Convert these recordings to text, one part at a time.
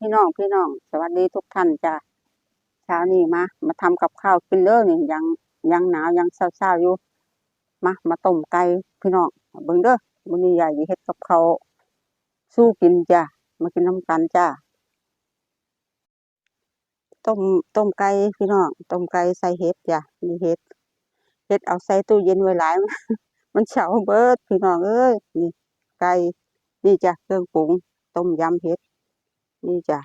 พี่น้องพี่น้อง สวัสดีทุกท่านจ้ะเช้านี้มา มาทำกับข้าวกินเด้อนี่ยังยังหนาวยังเศร้าๆอยู่ มา มาต้มไก่พี่น้องเบิ่งเด้อมื้อนี้ยายสิเฮ็ดกับข้าวสู้กินจ้ะมากินน้ำกันจ้ะต้มต้มไก่พี่น้องต้มไก่ใส่เห็ดจ้ะนี่เห็ดเห็ดเอาใส่ตู้เย็นไว้หลาย มันเฉาเบิดพี่น้องเอ้ยนี่ไก่นี่จ้ะเครื่องปรุงต้มยำเห็ด นี่จ้ะ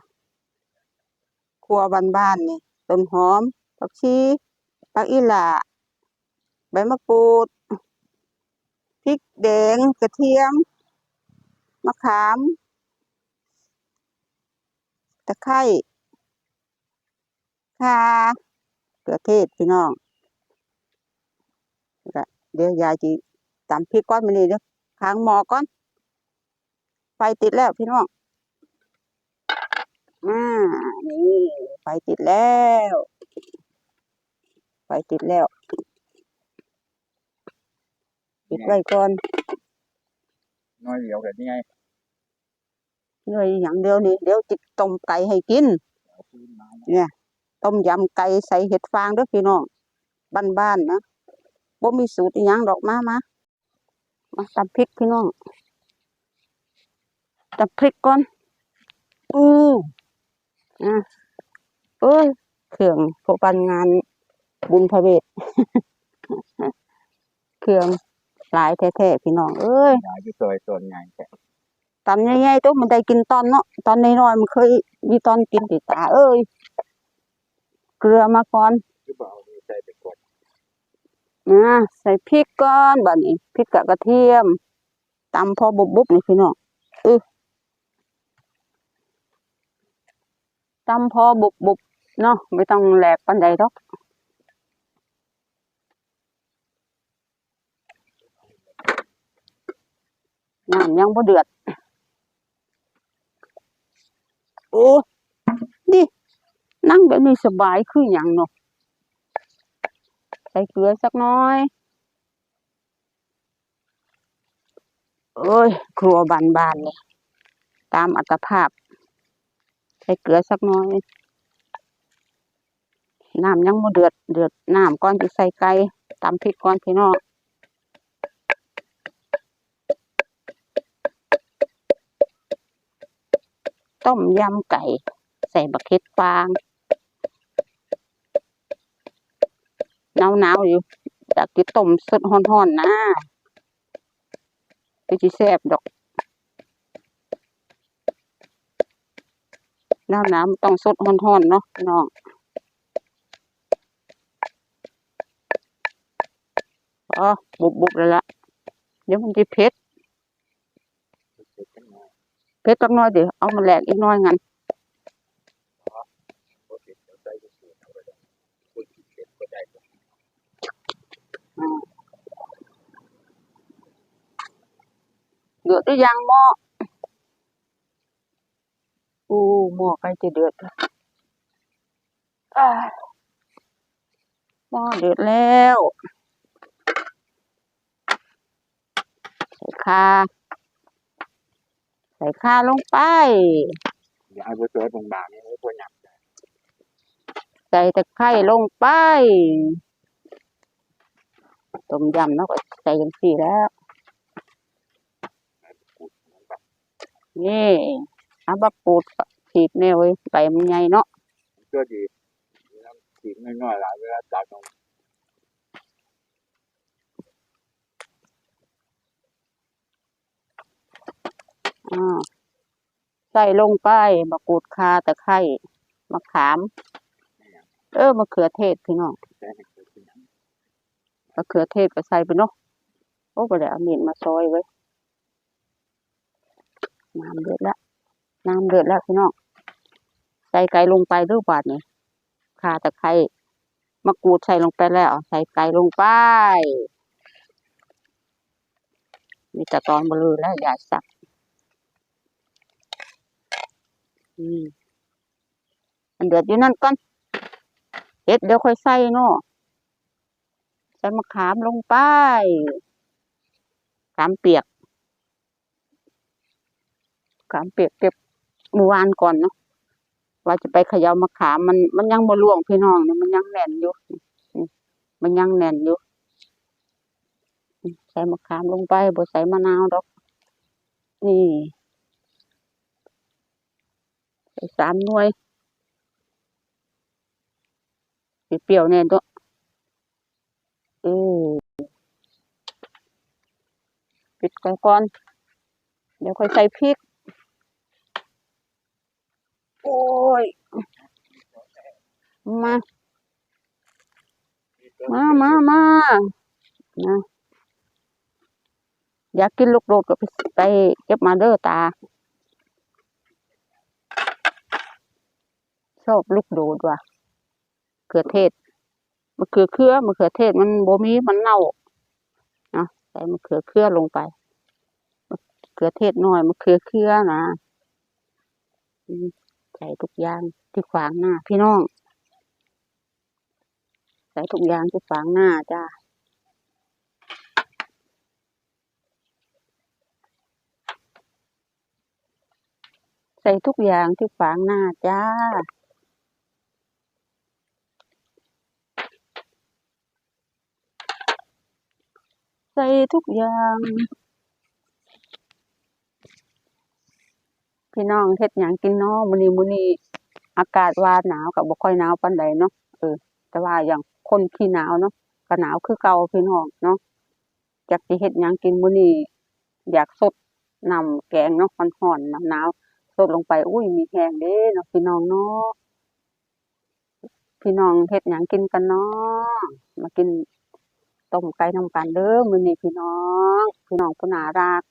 ครัวบ้านๆนี่ต้นหอมผักชีผักอีหร่าใบมะกรูดพริกแดงกระเทียม มะขาม ตะไคร้ข่าเกลือเทศพี่น้องเดี๋ยวยายจีตำพริกก้อนมานี่เด้อค้างหมอก่อน ไฟติดแล้วพี่น้อง อ่านี่ไฟติดแล้วไฟติดแล้วปิดไว้ก่อนน้อยเดียวกันนี่ไงเหนื่อยอย่างเดียวนี่เดี๋ยวจิต้มไก่ให้กินเอาปืนมาเนี่ยต้มยำไก่ใส่เห็ดฟางเด้อพี่น้องบ้านๆนะบ่มีสูตรอีหยังดอกมามามาตำพริกพี่น้องตำพริกก่อน อือ อะเอ้ยเครื่องพวกปันงานบุญพระเวทเครื่องหลายแท้ๆพี่น้องเอ้ยยายที่ซอยส่วนใหญ่แต่ตอนใหญ่ๆตัวมันได้กินตอนเนาะตอนน้อยๆมันเคยมีตอนกินติตา เอ้ยเกลือมาก่อนคือบอกมีใจไปกดนะใส่พริกก่อนบัดนี้พริกกับกระเทียมตำพอบุบๆนี่พี่น้องเออ ตำพอบุบๆเนาะไม่ต้องแหลกปานใดดอกน้ำยังบ่เดือด โอ้ดินั่งแบบนี้สบายคือหยังเนาะใส่เกลือสักน้อยโอ้ย ครัวบานๆเลยตามอัตภาพ ใส่เกลือสักหน้อยน้ำยังบ่เดือดเดือดน้ำก่อนสิใส่ไก่ตำพริกก่อนพี่น้องต้มยำไก่ ใส่บักเค็ดฟางหนาวหนาวอยู่อยากกินต้มสดฮ้อนๆนะไปสิแซ่บดอก นาวหนาวๆต้องสดฮ้อนๆเนาะน้องอ๋อบุบๆแล้วละเดี๋ยวมันจะเผ็ดเสร็จกันหน่อยเผ็ดจักน้อยเดี๋ยวเอามาแหลกอีกน้อยงั้นเสร็จแล้วด้เดือดหรือยังหม้อ อู้หม้อใกล้จะเดือดแล้วอ้ายหม้อเดือดแล้วใส่ข่าใส่ข่าลงไปยายบัวเจอบางๆนี่ไว้ตัวหยับใส่ตะไคร้ลงไปต้มยำเนาะก็ใส่ยังสี่แล้ว นี่เอาบักปูดขีดแนวไว้ใบมันใหญ่เนาะก็ดีน้ำขีดน้อยๆหลายเวลาจับลงอ่าใส่ลงไปบักกูดคาตะไคร้มะขาม เออมะเขือเทศพี่น้องแต่ให้เกิดเป็นหยังมะเขือเทศก็ใส่ไปเนาะโอ้ก็ได้เอามีดมาซอยไว้น้ำเดือดแล้ว น้ำเดือดแล้วพี่น้องใส่ไก่ลงไปรูปบาทนี่ข่าตะไคร้มะกรูดใส่ลงไปแล้ว ใส่ไก่ลงไปมีแต่ตอนบลือแล้วอย่าสับอืมอันเดือดอยู่นั่นก่อนเฮ็ดเดี๋ยวค่อยใส่เนาะใส่มะขามลงไปขามเปียกขามเปียกเก็บ เมื่อวานก่อนเนาะว่าจะไปขย่ามะขามมันมันยังบ่ล่วงพี่น้องเนี่ยมันยังแน่นอยู่มันยังแน่นอยู่ใส่มะขามลงไปบ่ใส่มะนาวดอก นี่ใส่สามหน่วยเปรี้ยวแน่นตัวเออปิดก่อนก่อนเดี๋ยวค่อยใส่พริก โอ้ย มา มามามานะอยากกินลูกโดดก็ไปไปเก็บมาเด้อตา ชอบลูกโดดว่ะมะเขือเทศมะเขือเครือมะเขือเทศมันโบมีมันเน่าเนาะใส่มะเขือเครือลงไปมะเขือเทศหน่อยมะเขือเครือนะอื ส่ทุกอย่างที่ขวางหน้า พี่น้อง ใส่ทุกอย่างที่ขวางหน้าจ้าใส่ทุกอย่างที่ขวางหน้าจ้า ใส่ทุกอย่าง พี่น้องเฮ็ดหยังกินเนาะมื้อนี้มื้อนี้อากาศว่าหนาวกับบ่ค่อยหนาวปานใดเนาะเออ แต่ว่าอย่างคนที่หนาวเนาะก็หนาวคือเก่าพี่น้องเนาะอยากสิเฮ็ดหยังกินมื้อนี้อยากสดน้ำแกงเนาะร้อนๆหนาวๆสดลงไปอุ้ยมีแฮงเด้เนาะพี่น้องเนาะพี่น้องเฮ็ดหยังกินกันเนาะมากินต้มไก่นํกันเด้อมื้อนี้พี่น้อง พี่น้องผู้น่ารัก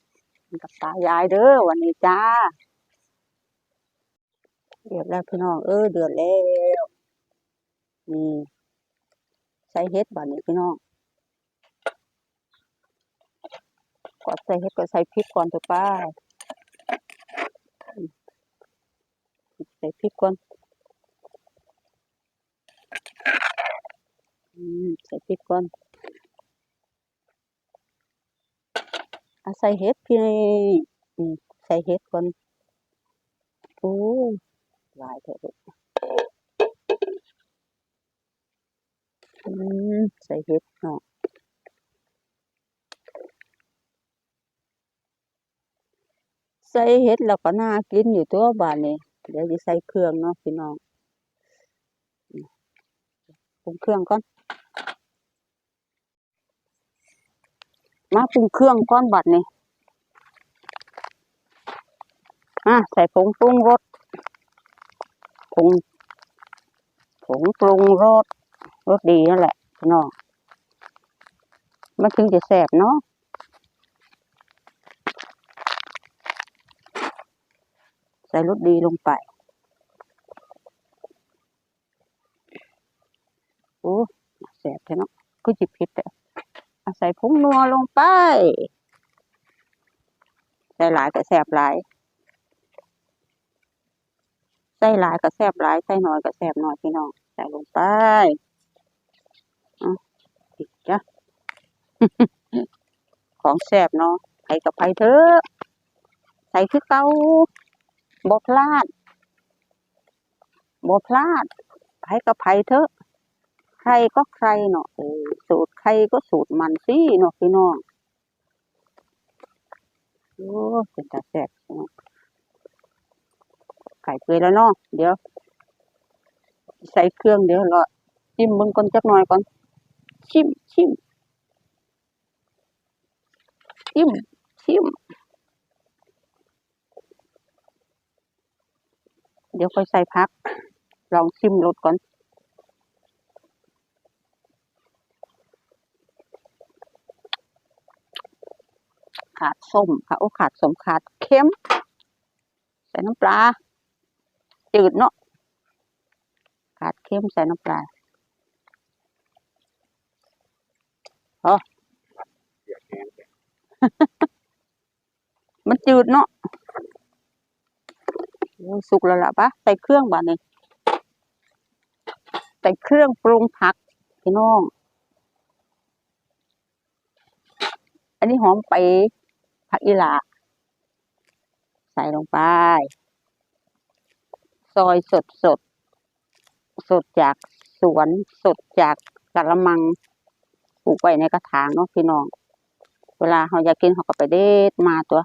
กับตายายเด้อวันนี้จ้า เดือดแล้วพี่น้องเออเดือดแล้วนี่ใส่เห็ดบ่นี้พี่น้องก่อนใส่เห็ดก็ใส่พริกก่อนเถอะป้าใส่พริกก่อนใส่พริกก่อนอาใส่เห็ดพี่ใส่เห็ดก่อนโอ้ ลายเถอะลูกอืมใส่เห็ดเนาะใส่เห็ดแล้วก็น่ากินอยู่ตัวบานนี้เดี๋ยวจะใส่เครื่องเนาะพี่น้องปรุงเครื่องก่อน มาปรุงเครื่องก่อนบัดนี้อะใส่ผงปรุงรส ผงผงปรุงรสรสดีนั่นแหละพี่น้องมันถึงจะแซ่บเนาะใส่รสดีลงไปโอ้แซ่บแท้เนาะก็จิบผิดแต่เอาใส่ผงนัวลงไปใส่หลายก็แซ่บหลาย ใส่หลายก็แซ่บหลายใส่น้อยก็แซ่บน้อยพี่น้องใส่ลงไปอะอีกจ้ะของแซ่บเนาะไผกับไผเถอะใส่คือเก่าบ่พลาดบ่พลาดไผกับไผเถอะ ใครก็ใครเนาะสูตรใครก็สูตรมันสิเนาะพี่น้องโอ้เป็นตาแซ่บเนาะ ไข่เปื่อยแล้วเนาะเดี๋ยว ใส่เครื่องเดี๋ยวรอชิมเบิ่งก่อนจักหน่อยก่อนชิมชิมชิมชิมเดี๋ยวค่อยใส่พัก ลองชิมรสก่อนขาดส้มค่ะ โอ้ขาดสมขาดเค็ม ใส่น้ำปลา จืดเนาะขาดเค็มใส่น้ำปลาเสียแกงมันจืดเนาะโอ้ยสุกแล้วล่ะปะใส่เครื่องบาดนี้ใส่เครื่องปรุงผักพี่น้อง อันนี้หอมไปผักอีหลาใส่ลงไป ซอยสดสดสดจากสวนสดจากกะละมังปลูกไว้ในกระถางเนาะพี่น้อง เวลาเขาอยากกินเขาก็ไปเด็ดมาตัว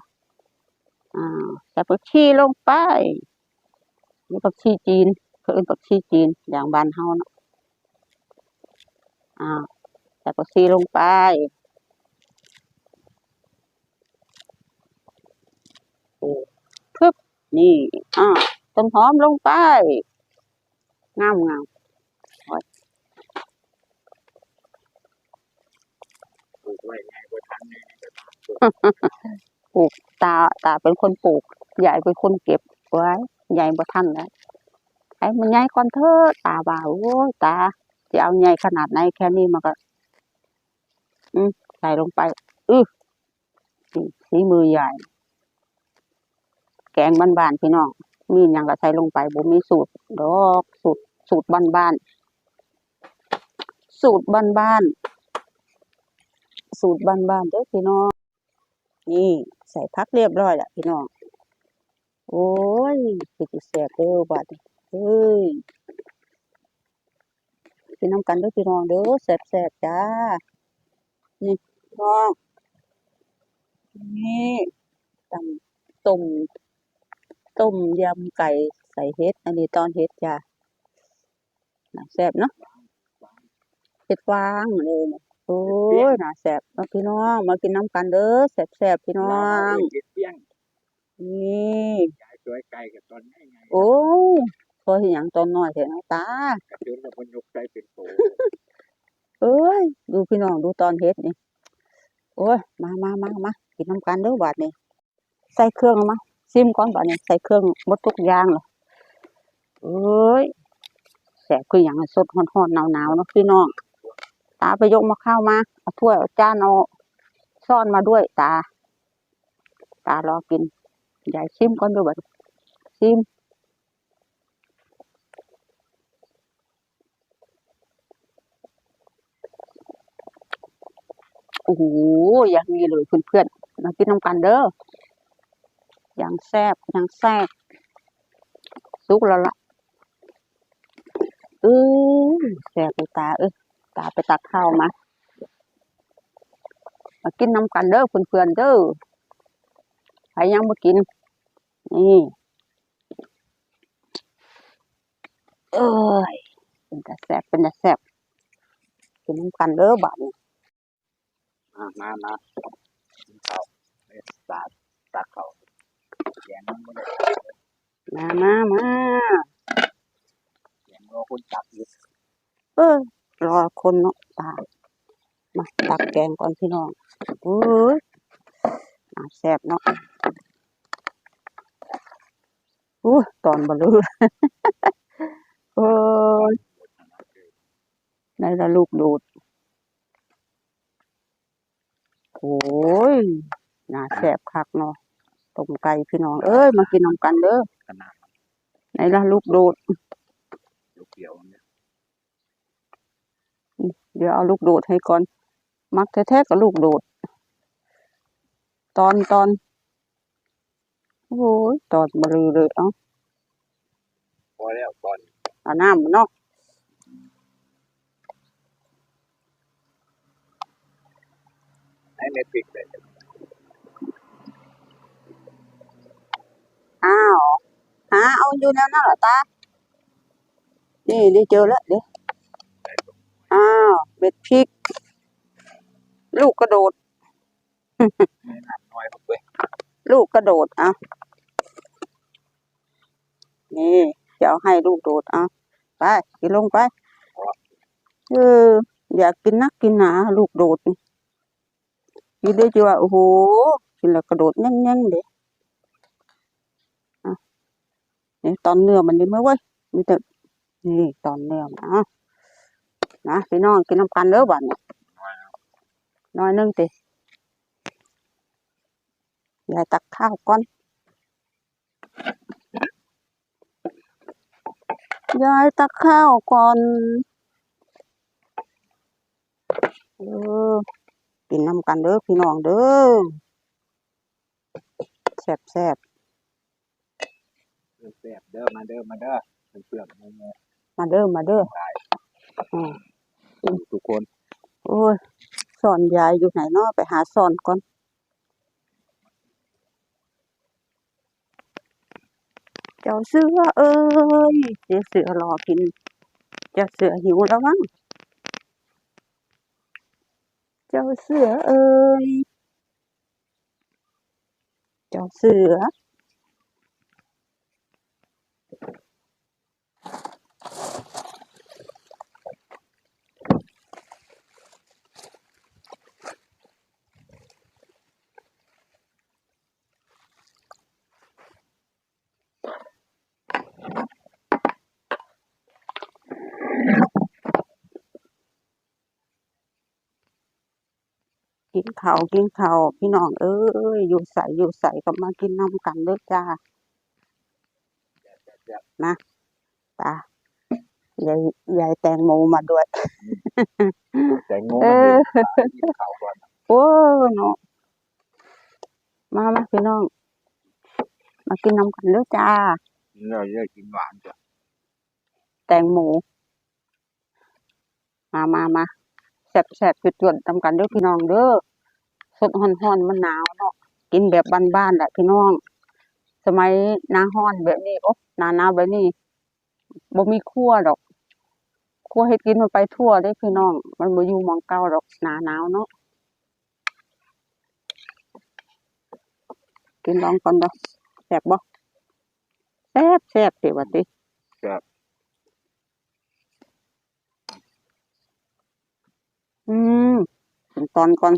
อ่าใส่ผักชีลงไปนี่ผักชีจีนเขาเอิ้นผักชีจีนอย่างบ้านเฮาเนาะอ่าใส่ผักชีลงไปปึ๊บนี่อ่า ต้นหอมลงไป งามงามปลูกไว้ไงก็ทันไงก็ตามปลูกตาตาเป็นคนปลูกใหญ่เป็นคนเก็บไว้ใหญ่บ่ทันแล้วไอ้มันใหญ่ก่อนเถอะตาบ่าโอ้ยตาจะเอาใหญ่ขนาดไหนแค่นี้มันก็ อืมใส่ลงไปอื้อนี่สีมือใหญ่ แกงบ้านๆพี่น้อง มีหยังก็ใส่ลงไปบ่มีสูตรดอกสูตรสูตรบ้านๆสูตรบ้านๆสูตรบ้านๆเด้อพี่น้องนี่ใส่พักเรียบร้อยล้วพี่น้องโอ้ยคือสิแซ่บเด้อบัดเฮ้ยกินน้ำกันเด้อพี่น้องเด้อแซ่บๆจ้านี่พี่น้องนี่ตำต้ม ต้มยำไก่ใส่เห็ด อันนี้ตอนเห็ดจ้าน่าแซ่บเนาะเห็ดฟางเลยเนี่ยโอ้ยน่าแซ่บเนาะพี่น้องมากินน้ำกันเด้อแซ่บๆพี่น้อลางเจ็ดเปี้ยงนี่ยายช่วยไก่กับตอนไงไงโอ้ยพอเห็นหยังตอนน้อยเถอะนะตากระจุนกับคนยกใจเป็นโตเอ้ยดูพี่น้องดูตอนเฮ็ดนี่โอ้ยมามามามากินน้ำกันเด้อบาดนี่ใส่เครื่องแล้วมา ซิมก่อนบานี่ใส่เครื่องหมดทุกอย่างเลยเอ้ยแสบคืออย่างสดฮ้อนๆหนาวๆเนาะพี่น้องตาไปยกมาข้าวมาเอาถ้วยเอาจานเอาซ่อนมาด้วยตา ตารอกินยายชิมก่อนดูบัดชิมโอ้โหอย่างนี้เลยเพื่อนๆมากินน้ำกันเด้อ อย่างแซ่บอย่างแซ่บสุกแล้วล่ะเออแซ่บไปตาเอ้ยตาไปตักข้าวมามากินน้ำกันเด้อเพื่อนๆเด้อใครยังมากิน นี่เอ้ยเป็นแต่แซ่บเป็นแต่แซ่บกินน้ำกันเด้อบัดนี้มามามากินข้าวเอ้ยตาตา เขาแยงมันไม่ได้มามามาแยงรอคนตักอยู่เออ รอคนเนาะตามาตักแกงก่อนพี่น้องเอ้ยน่าแซ่บเนาะอู้ตอนบลือเอ้ยในละลูกดูด โอ้ยน่าแซ่บคักเนาะ ต้มไก่พี่น้อง เอ้ยมากินน้ำกันเด้อขนาดในละลูกดูดลูกเดียวเนี่ยเดี๋ยวเอาลูกโดดให้ก่อน มักแท้ๆกับลูกโดด ตอนตอนโอ้ยตอนบลือเลยเอ้าพอแล้วก่อนเอาน้ำมันเนาะให้ไม่ปิดเลย อ้าวหาเอาอยู่แนวนั้นเหรอตา นี่นี่เจอแล้วเดี๋ยวอ้าวเบ็ดพริก ลูกกระโดดไม่นานน้อยครับเว้ยลูกกระโดดอะนี่จะเอาให้ลูกโดดอะไปกินลงไปเอออยากกินนักกินหนาลูกโดดนี่กินได้จีว่าโอ้โหกินแล้วกระโดดแง่งๆเด็อะ นี่ตอนเนื้อมันดีไหมเว้ยมีแต่นี่ตอนเนื้อมันอะนะพี่น้องกินน้ำกันเด้อบัดนี้น้อยแล้วน้อยหนึงติยายตักข้าวก่อนยายตักข้าวก่อนเออกินน้ำกันเด้อพี่น้องเด้อแซ่บแซ่บ แซ่บๆเด้อมาเด้อมาเด้อเพื่อนๆหมู่มาเด้อมาเด้ออืมๆทุกคน โอ้ยสอนยายอยู่ไหนเนาะไปหาสอนก่อนเจ้าเสือเอ้ยเจ้าเสือรอกิน เจ้าเสือหิวแล้วมั้งเจ้าเสือเอ้ยเจ้าเสือ กินข้าวกินข้าวพี่น้องเอ้ยอยู่ใสอยู่ใสก็มากินน้ำกันเด้อจ้านะ ตายายยายแตงโมมาด้วย แตงโมเอมันอกินข้าวก่อนโอ้เนาะมามาพี่น้อง มากินน้ำกันเด้อจ้าเราจะกินหวานจ้ะแตงโมมามามาแซ่บแซ่บจุดจวนๆทำกันเด้อพี่น้องเด้อสดฮ้อนๆมันหนาวเนาะกินแบบบ้านๆแหละพี่น้อง สมัยหน้าฮ้อนแบบนี้โอ๊ะหน้าหนาวแบบนี้ บ่มีครัวดอกครัวเฮ็ดกินมันไปทั่วเด้พี่น้อง มันบ่อยู่หม้องเก่าดอกหน้าหนาวเนาะกินลองก่อนเด้อแซ่บบ่แซ่บแซ่บติว่าติอืมขั้นตอนก่อน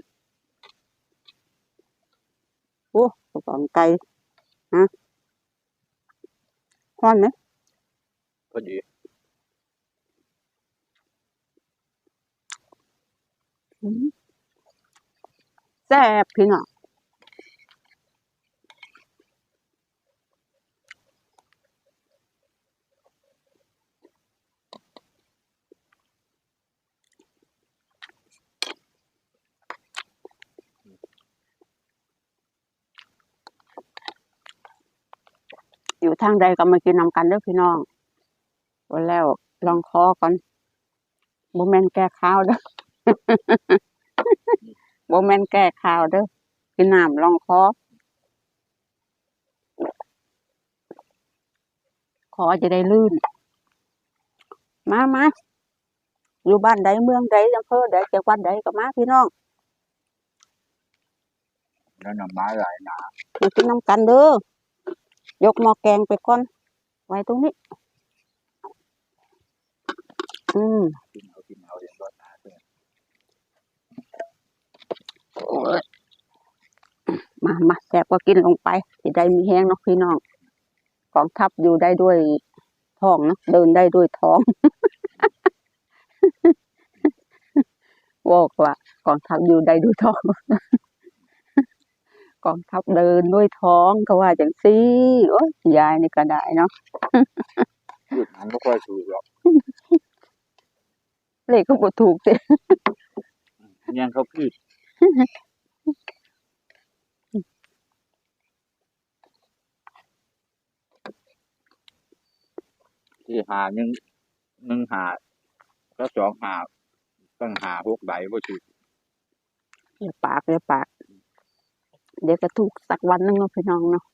โอ้ขั้นตอนไก่ฮะฮ้อนไหม พอดีอืมแซ่บพี่น้องอยู่ทางใดก็มากินนำกันเด้อพี่น้อง วันแล้วลองคอก่อนบ่แม่นแก้ข้าวเด้อบ่แม่นแก้ข้าวเด้อกินน้ำลองคอขอจะได้ลื่น มามาอยู่บ้านใดเมืองใดอำเภอใดจังหวัดใดก็มาพี่น้องแล้วหน่อไม้หลายหนามากินน้ำกันเด้อยกหม้อแกงไปก่อน ไว้ตรงนี้ อืมกินเอากินเอาอย่างรสหนาเลยโอ้ยมามาแซ่บก็กินลงไปสิได้มีแห้งเนาะพี่น้องกองทัพอยู่ได้ด้วยท้องเนาะเดินได้ด้วยท้องบอกว่ากองทัพอยู่ได้ด้วยท้องกองทัพเดินด้วยท้องก็ว่าจังซี่โอ้ยยายนี่ก็ได้เนาะหยุดมันก็ค่อยถูกหรอก เลขก็บ่ถูกสิยังเขาพี่ที่หาหนึ่งหนึ่งหาก็สองหาตั้งหาหกใบก็ถูกอย่าปากอย่าปาก เดี๋ยวก็ถูกสักวันหนึงเนาะพี่น้องเนาะ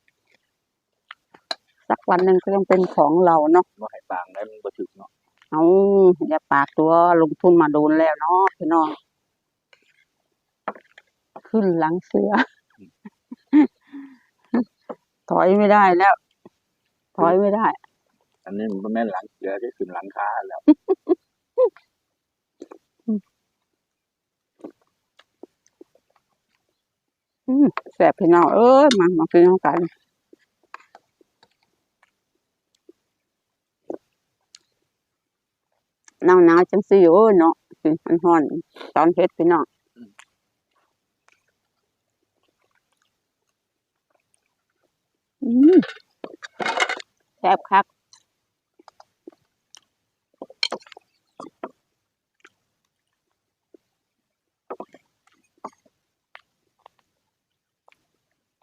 สักวันหนึ่งก็ต้องเป็นของเราเนาะว่าให้ปางได้มันก็ถูกเนาะ เอาอย่าปากตัวลงทุนมาโดนแล้วเนาะพี่น้องขึ้นหลังเสือ ถอยไม่ได้แล้ว ถอยไม่ได้ อันนี้มันแม่นหลังเสือที่ขึ้นหลังคาแล้วอืมแสบพี่น้องเอ้ยมามากินน้ำกัน หนาวหนาวจังสิโอ้เนาะกิมันฮ้อนตอนเฮ็ดพี่น้องอืมแซ่บครับ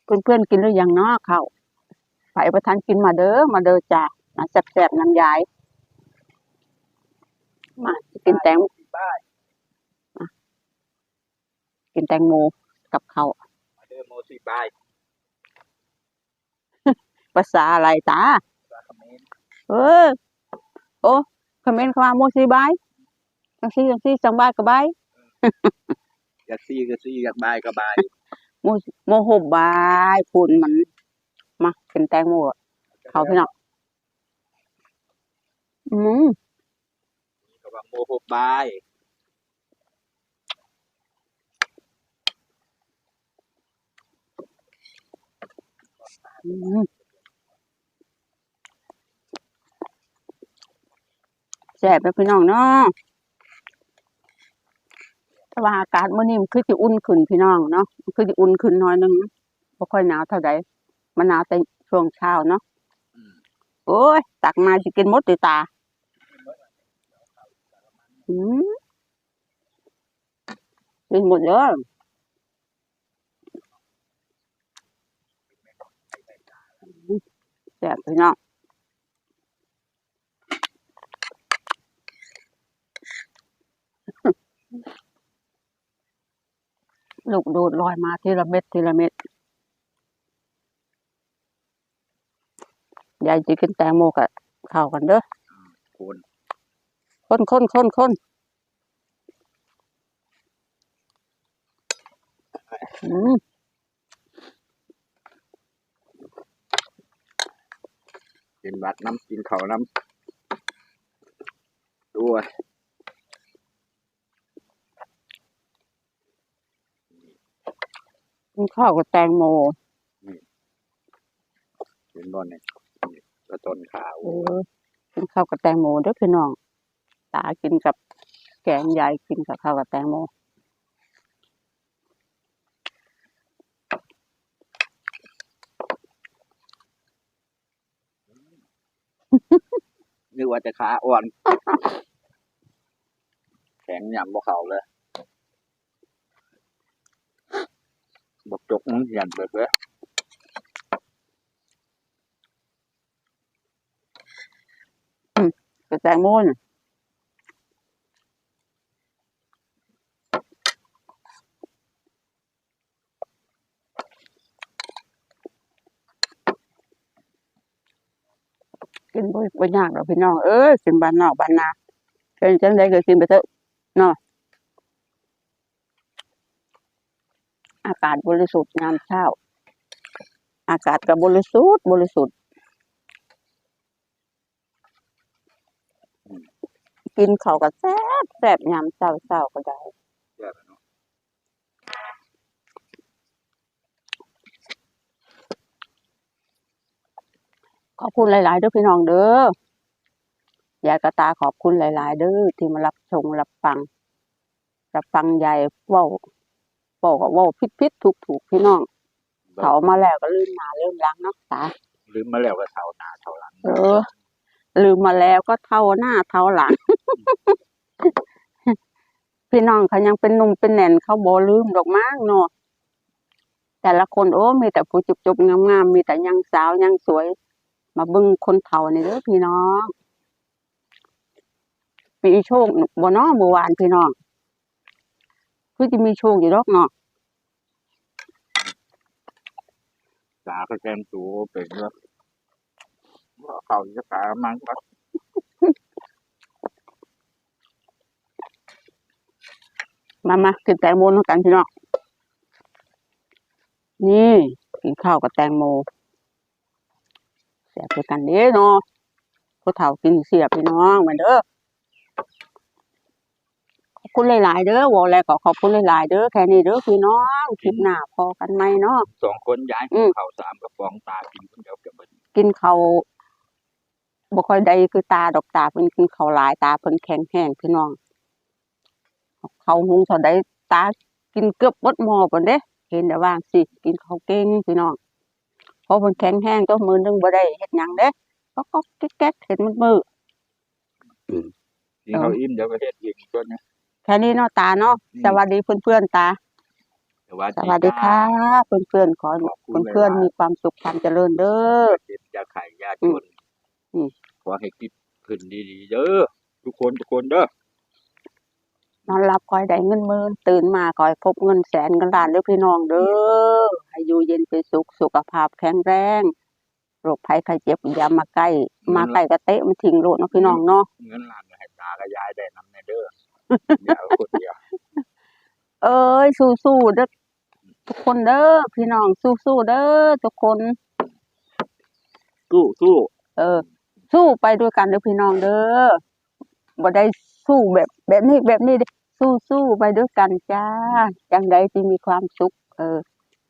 เพื่อนๆกินหรือยังเนาะข้าไปประทานกินมาเด้อมาเด้อจ้ามาแซ่บๆน้ำยาย มากินแตงบ้านกินแตงโมกับเขาวมาเดินโมซีบายภาษาอะไรตาสาคเมนเออ โอ้คอมเมนต์เข้ามาโมซีบายจังซี่จังซี่จังบายกับบายอยากซีก็ซีอยากบายก็บายโมโมโหบายคุณมันมากินแตงโมอะเขาพี่น้องอืม ก็ว่าโมโหบายอืมแซ่บแล้วพี่น้องเนาะแต่ว่าอากาศมื้อนี้มันคือสิอุ่นขึ้นพี่น้องเนาะมันคือสิอุ่นขึ้นหน้อยหนึงบ่ค่อยหนาวเท่าใดมันหนาวแต่ช่วงเช้าเนาะอืมโอ้ย ตักมาสิกินหมดติตา อืมกินหมดเลยแซ่บพี่น้องลูกโดดลอยมาทีละเม็ดทีละเม็ดยายจะกินแตงโมกับข้าวกันเด้อคุณ คนคนคนคนอืมกินบัดน้ำกินเขาวน้ำด้วยกินข้าวกับแตงโมกินบอลเนี่ยนี่กระต้นขาวเออกินข้าวกับแตงโมเด้อพี่น้อง ตากินกับแกงยายกินกับข้าวกับแตงโมนึกว่าจะขาอ่อน แข็งยำบ่เขาเลยบกจกมันยันเบิดเลยกับแตงโมน่ กินบ่บ่ยากหรอกพี่น้องเอ้ยกินบ้านนอกบ้านนาเป็นจังไดก็กินไปเถอะเนาะอากาศบริสุทธิ์ยามเช้า อากาศก็บริสุทธิ์บริสุทธิ์ กินเขาวก็แซ่บแซ่บยามเช้าเช้าก็ได้ แย่ไปเนาะ ขอบคุณหลายๆเด้อพี่น้องเด้อยายกระตาขอบคุณหลาย ๆ เด้อที่มารับชมรับฟัง รับฟังยายเว้าเว้าก็เว้าผิดผิดถูกถูกๆพี่น้องเขามาแล้วก็ลืมหน้าลืมหลังเนาะตาลืมมาแล้วก็เท่าหน้าเท่าหลัง เออ ลืมมาแล้วก็เท่าหน้าเท่าหลัง พี่น้องเขายังเป็นหนุ่มเป็นแหน่นเขาบ่ลืมดอกมากเนาะแต่ละคนโอ้มีแต่ผู้จุบๆงามๆมีแต่ยังสาวยังสวย มาเบิ่งคนเฒ่านี่เด้อพี่น้อง มีโชคบ่เนาะเมื่อวานพี่น้องคือจะมีโชคอยู่ดอกเนาะตาก็แกมสูเป็นเนาะว่าเขาจะตามันก็มามากินแตงโมด้วยกันพี่น้อง นี่ กินข้าวกับแตงโมเสียบด้วยกันเด้เนาะผู้เฒ่ากินเสียบพี่น้องมาเด้อขอบคุณหลายๆเด้อวอลแลก็ขอบคุณหลายๆเด้อแค่นี้เด้อพี่น้องคลิปหน้าพอกันไหมเนาะสองคนย้ายอืมเขาสามกระฟองตากินคนเดียวเก็บไว้กินเขาวบ่ค่อยได้คือตาดอกตาเพิ่นกินเขาวหลายตาเพิ่นแข็งแห้งพี่น้องเขาวหุงเท่าใดตากินเกือบหมดหม้อเพิ่นเด้เห็นแต่ว่าสิกินข้าวเก่งพี่น้องเพ ราะเพิ่นแข็งแห้งตัวมือนึงบ่ได้เฮ็ดหยังเด้ก็ก็แก๊กๆเห็นมันมือกินเขาอิ่มเดี๋ยวก็เฮ็ดอีกตัวเนี้แค่นี้เนาะตาเนาะสวัสดีเพื่อนๆตาสวัสสดีวัสดีจ้าค่ะเพื่อนๆขอให้ขอบคุณเพื่อนหลายๆๆมีความสุขความเจริญเด้อเจ็บยาไข่ยาจนอืมขอให้คิดขึ้นดีๆเด้อทุกคนทุกคนเด้อ นอนหลับคอยได้เงินหมื่นตื่นมาคอยพบเงินแสนเงินล้านเด้อพี่น้องเด้อให้อยู่เย็นเป็นสุขสุขภาพแข็งแรงโรคภัยไข้เจ็บอย่ามาใกล้ มาใกล้ก็เตะมันทิ้งโลดเนาะพี่น้องเนาะเงินล้านให้ตากับยายได้นำแน่เด้ออย่าเอาคนเดียวเอ้ยสู้ๆเด้อทุกคนเด้อพี่น้องสู้ๆเด้อทุกคนสู้สู้เออ สู้ไปด้วยกันเด้อพี่น้องเด้อบ่ได้ สู้แบบแบบนี้แบบนี้เด้สู้สู้ไปด้วยกันจ้าจังใดที่มีความสุข เออ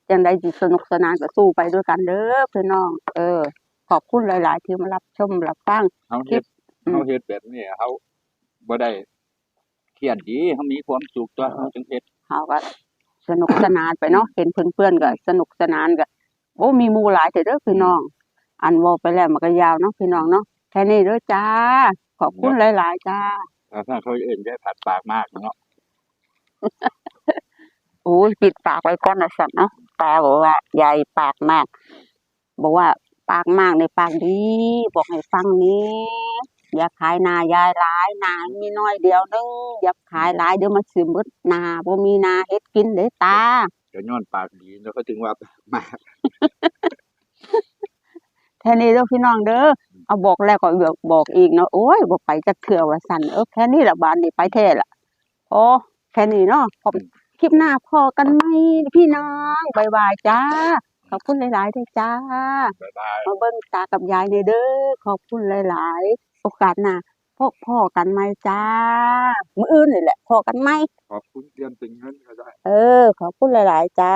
จังใดที่สนุกสนานก็สู้ไปด้วยกันเด้อพี่น้อง เออ ขอบคุณหลาย ๆ ที่มารับชมรับฟังเฮาเฮ็ดอืมเฮาเฮ็ดแบบนี้เฮาบ่ได้เครียดดีเฮามีความสุขตัวเฮาจึงเฮ็ดเฮาก็สนุกสนานไปเนาะเห็นเพื่อนๆก็สนุกสนานก็โอ้มีหมู่หลายเด้อพี่น้อง อันเว้าไปแล้วมันก็ยาวเนาะพี่น้องเนาะแค่นี้เด้อจ้า ขอบคุณหลาย ๆ จ้า ถ้าเขาเอิ้นได้ผัดปากมากเนาะโอ้ยปิดปากไว้ก่อนนะสัตว์เนาะตาบอกว่ายายปากมาก บอกว่าปากมากในปากดีบอกให้ฟังนี้ อย่าขายนายายหลายนามีน้อยเดียวนึงอย่าขายหลายเดี๋ยวมันสิมืดนาบ่มีนาเฮ็ดกินเด้อตาก็ย้อนปากดีแล้วเขาถึงว่าปากมากแค่นี้เด้อพี่น้องเด้อ เอาบอกแล้วก็บอกบอกอีกเนาะโอ้ยบ่ไปจักเทื่อว่าสั่นเออแค่นี้ละบานนี่ไปแท้ละโอ้แค่นี้เนาะขอบคลิปหน้าพอกันไหมพี่น้องบ๊ายบายจ้า ขอบคุณหลายๆด้วยจ้าบ๊ายบายมาเบิ่งตากับยายเด้อเด้อขอบคุณหลายๆ โอกาสหน้าพบพ่อกันไหมจ้ามื้ออื่นนี่แหละพอกันไหมขอบคุณเตรียมถึงเงินก็ได้เออ ขอบคุณหลายๆจ้า